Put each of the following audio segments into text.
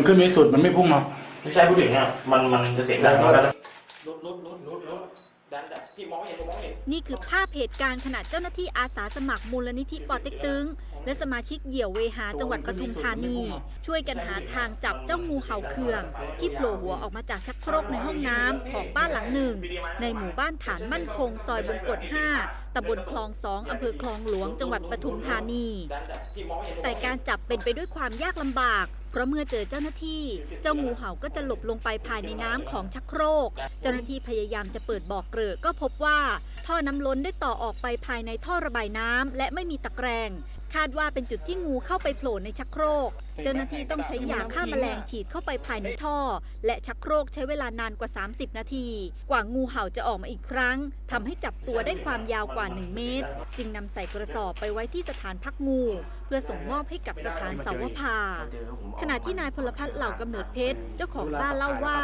มันขึ้นไม่สุดมันไม่พุ่งหรอกไม่ใช่พูดถึงอะมันมันจะเสียงดังมันก็จะลุดลุดลุดลุดลุดดันดันพี่มองไม่เห็นผมมองไม่เห็นนี่คือภาพเหตุการณ์ขณะเจ้าหน้าที่อาสาสมัครมูลนิธิปอเต็กตึง และสมาชิกเหยี่ยวเวหาจังหวัดปทุมธานี ช่วยกันหาทางจับเจ้างูเห่าเคือง ที่โผล่หัวออกมาจากชักโครกในห้องน้ำของบ้านหลังหนึ่ง ในหมู่บ้านฐานมั่นคง ซอยบงกฎ5ตำบลคลองสองอำเภอคลองหลวงจังหวัดปทุมธานีดันดันพี่มองไม่เห็นผมแต่การจับเป็นไปด้วยความยากลำบาก เพราะเมื่อเจอเจ้าหน้าที่เจ้างูเห่าก็จะหลบลงไปภายในน้ำของชักโครก เจ้าหน้าที่พยายามจะเปิดบ่อกเกลือก็พบว่า ท่อน้ำล้นได้ต่อออกไปภายในท่อระบายน้ำและไม่มีตะแกรง คาดว่าเป็นจุดที่งูเข้าไปโผล่ในชักโครก เจ้าหน้าที่ต้องใช้ยาฆ่าแมลงฉีดเข้าไปภายในท่อ และชักโครกใช้เวลานานกว่า 30 นาที กว่างูเห่าจะออกมาอีกครั้งทำให้จับตัวได้ความยาวกว่า 1 เมตร จึงนำใส่กระสอบไปไว้ที่สถานพักงู เพื่อส่งมอบให้กับสถานเสาวภาขณะที่นายพลพัฒน์เหล่ากำเนิดเพชรเจ้าของบ้านเล่าว่า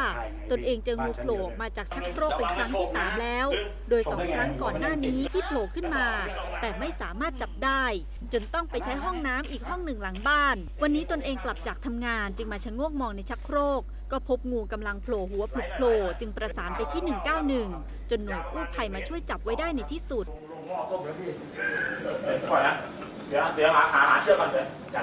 ตนเองเจองูโผล่ออกมาจากชักโครกเป็นครั้งที่3แล้ว โดยสองครั้งก่อนหน้านี้ที่โผล่ขึ้นมา แต่ไม่สามารถจับได้ จนต้องไปใช้ห้องน้ำอีกห้องหนึ่งหลังบ้าน วันนี้ตนเองกลับจากทำงานจึงมาชะโงกมองในชักโครก ก็พบงูกำลังโผล่หัวผลุโผล่จึงประสานไปที่ 191 จนหน่วยกู้ภัยมาช่วยจับไว้ได้ในที่สุดก่อนนะเดี๋ยวเดี๋ยวหาหาเชือกก่อนเลยจับ